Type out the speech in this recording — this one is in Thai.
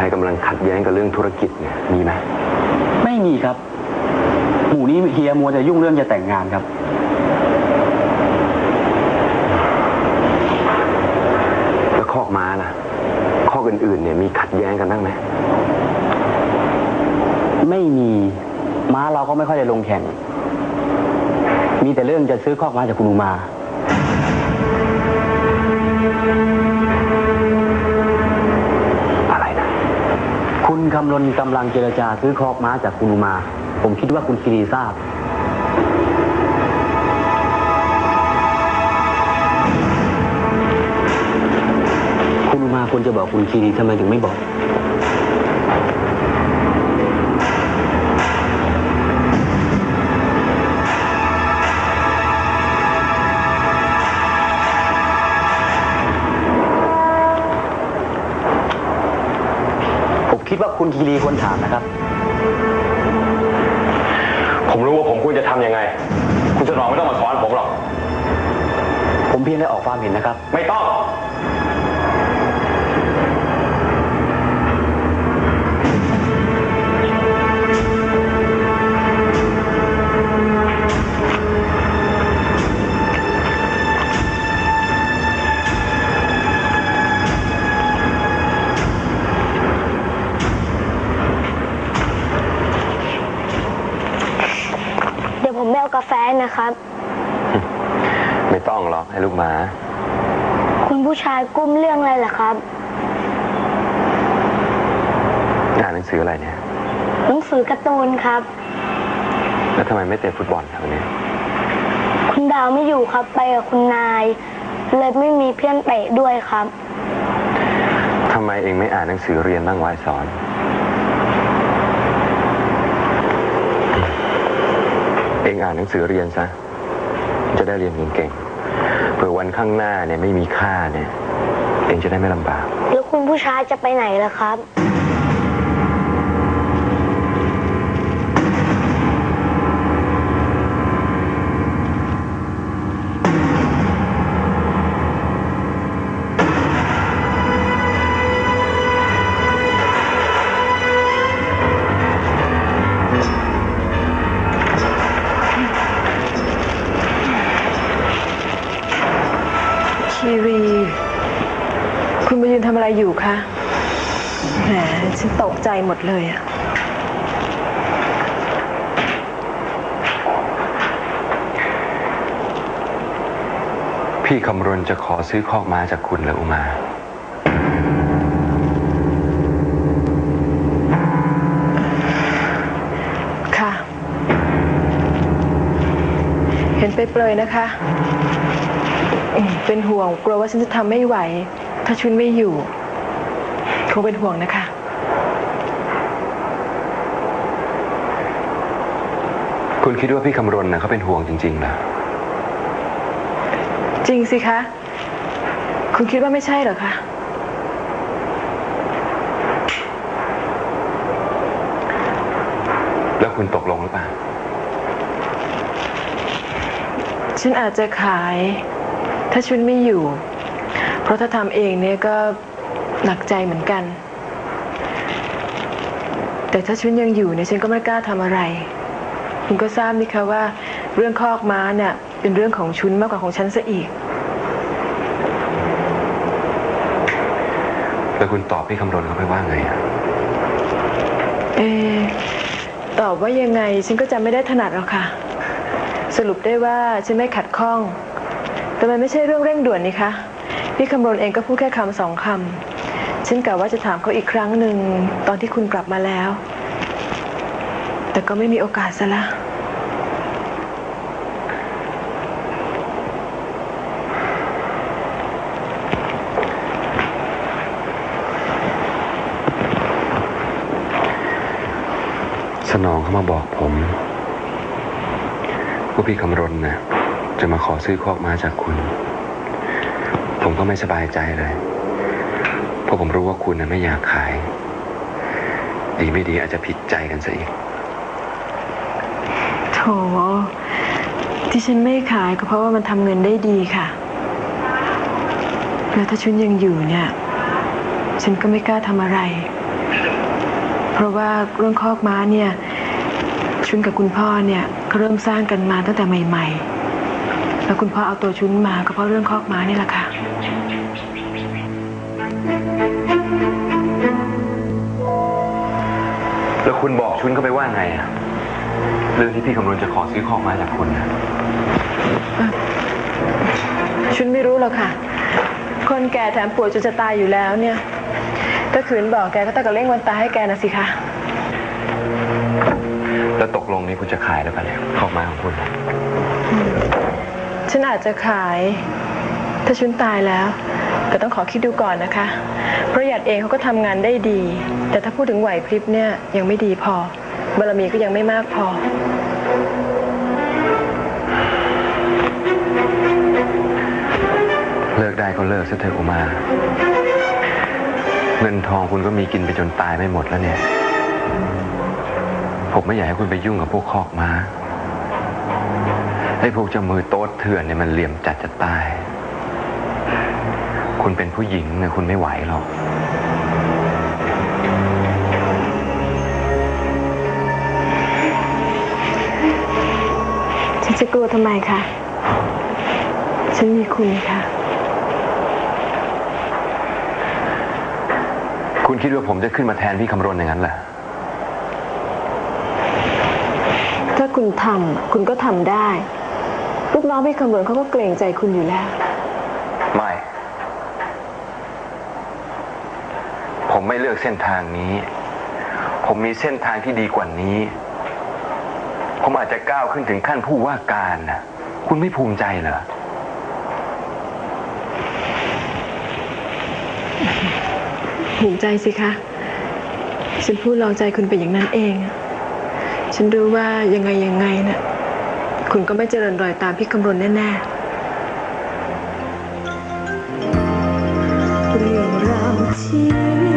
ชัยกำลังขัดแย้งกับเรื่องธุรกิจเนี่ยมีไหมไม่มีครับ หมู่นี้เฮียมัวจะยุ่งเรื่องจะแต่งงานครับ แล้วคอกม้าล่ะคอกอื่นๆเนี่ยมีขัดแย้งกันบ้างไหมไม่มีม้าเราก็ไม่ค่อยได้ลงแข่ง มีแต่เรื่องจะซื้อคอกม้าจากคุณอุมาอะไรนะ คำรณกำลังเจรจาซื้อคอกม้าจากคุณอุมา ผมคิดว่าคุณคีรีทราบ คุณอุมาควรจะบอกคุณคีรีทำไมถึงไม่บอก คิดว่าคุณคีรีควรถามนะครับ ผมรู้ว่าผมควรจะทำยังไง คุณสนองไม่ต้องมาสอนผมหรอก ผมเพียงได้ออกความเห็นนะครับ ไม่ต้อง นะครับ ไม่ต้องหรอกให้ลูกหมา คุณผู้ชายกุ้มเรื่องอะไรล่ะครับ อ่านหนังสืออะไรเนี่ย หนังสือการ์ตูนครับ แล้วทำไมไม่เตะฟุตบอลครับวันนี้ คุณดาวไม่อยู่ครับไปกับคุณนาย เลยไม่มีเพื่อนเตะด้วยครับ ทำไมเองไม่อ่านหนังสือเรียนบ้างวายสอน องอ่านหนังสือเรียนซะ จะได้เรียนเก่งๆเผื่อวันข้างหน้าเนี่ยไม่มีค่าเนี่ย เองจะได้ไม่ลำบาก แล้วคุณผู้ชายจะไปไหนล่ะครับ แหมฉันตกใจหมดเลยอะพี่คำรณจะขอซื้อคอกม้าจากคุณเหรออุมา ค่ะ เห็นไปเปรยๆนะคะอืมเป็นห่วงกลัวว่าฉันจะทำไม่ไหว ถ้าชุนไม่อยู่ คงเป็นห่วงนะคะ คุณคิดว่าพี่คำรณนะเขาเป็นห่วงจริงๆเหรอจริงสิคะ คุณคิดว่าไม่ใช่เหรอคะแล้วคุณตกลงหรือเปล่า ฉันอาจจะขาย ถ้าชุนไม่อยู่ เพราะถ้าทำเองเนี่ยก็ หนักใจเหมือนกัน แต่ถ้าชุนยังอยู่เนี่ยฉันก็ไม่กล้าทำอะไร คุณก็ทราบนี่คะว่า เรื่องคอกม้าเนี่ยเป็นเรื่องของชุนมากกว่าของฉันซะอีก แล้วคุณตอบพี่คำรณเขาไปว่าไงอะเออตอบว่ายังไง ฉันก็จำไม่ได้ถนัดหรอกค่ะ สรุปได้ว่าฉันไม่ขัดข้อง แต่มันไม่ใช่เรื่องเร่งด่วนนี่คะ พี่คำรณเองก็พูดแค่คำสองคำ ฉันกะว่าจะถามเขาอีกครั้งหนึ่งตอนที่คุณกลับมาแล้ว แต่ก็ไม่มีโอกาสซะละสนองเขามาบอกผมว่าพี่คำรณนะจะมาขอซื้อคอกม้าจากคุณ ผมก็ไม่สบายใจเลย ราะผมรู้ว่าคุณนะไม่อยากขาย ดีไม่ดีอาจจะผิดใจกันซะอีกโถที่ฉันไม่ขายก็เพราะว่ามันทำเงินได้ดีค่ะ แล้วถ้าชุนยังอยู่เนี่ย ฉันก็ไม่กล้าทำอะไร เพราะว่าเรื่องคอกม้าเนี่ย ชุนกับคุณพ่อเนี่ยก็เริ่มสร้างกันมาตั้งแต่ใหม่ ๆ แล้วคุณพ่อเอาตัวชุนมาก็เพราะเรื่องคอกม้านี่แหละค่ะ คุณบอกชุนเขาไปว่าไงอะเรื่องที่พี่คำรณจะขอซื้อของมาจากคุณนะชุนไม่รู้หรอกค่ะ คนแก่แถมป่วยจนจะตายอยู่แล้วเนี่ย ถ้าขืนบอกแกก็ต้องกับเร่งวันตายให้แกนะสิคะแล้วตกลงนี้คุณจะขายแล้วกันเนี่ยของมาของคุณนะฉันอาจจะขาย ถ้าชุนตายแล้ว แต่ต้องขอคิดดูก่อนนะคะเพราะหยัดเองเขาก็ทำงานได้ดี แต่ถ้าพูดถึงไหวพริบเนี่ยยังไม่ดีพอบารมีก็ยังไม่มากพอ เลิกได้ก็เลิกซะเถอะอุมา เงินทองคุณก็มีกินไปจนตายไม่หมดแล้วเนี่ย ผมไม่อยากให้คุณไปยุ่งกับพวกคอกม้าไอ้พวกเจ้ามือโต๊ดเถื่อนเนี่ยมันเหลี่ยมจัดจะตาย คุณเป็นผู้หญิงเนี่ยคุณไม่ไหวหรอก ฉันจะกลัวทำไมคะ ฉันมีคุณค่ะ คุณคิดว่าผมจะขึ้นมาแทนพี่คำรณอย่างนั้นเหรอถ้าคุณทำคุณก็ทำได้ ลูกน้องพี่คำรณเขาก็เกรงใจคุณอยู่แล้ว ไม่ ผม ไม่เลือกเส้นทางนี้ ผมมีเส้นทางที่ดีกว่านี้ ผมอาจจะก้าวขึ้นถึงขั้นผู้ว่าการนะคุณไม่ภูมิใจเหรอภูมิใจสิคะ ฉันพูดลองใจคุณไปอย่างนั้นเอง ฉันรู้ว่ายังไงยังไงนะ่ะคุณก็ไม่เจริญรอยตามพี่คำรณแน่ๆเรื่องราวชี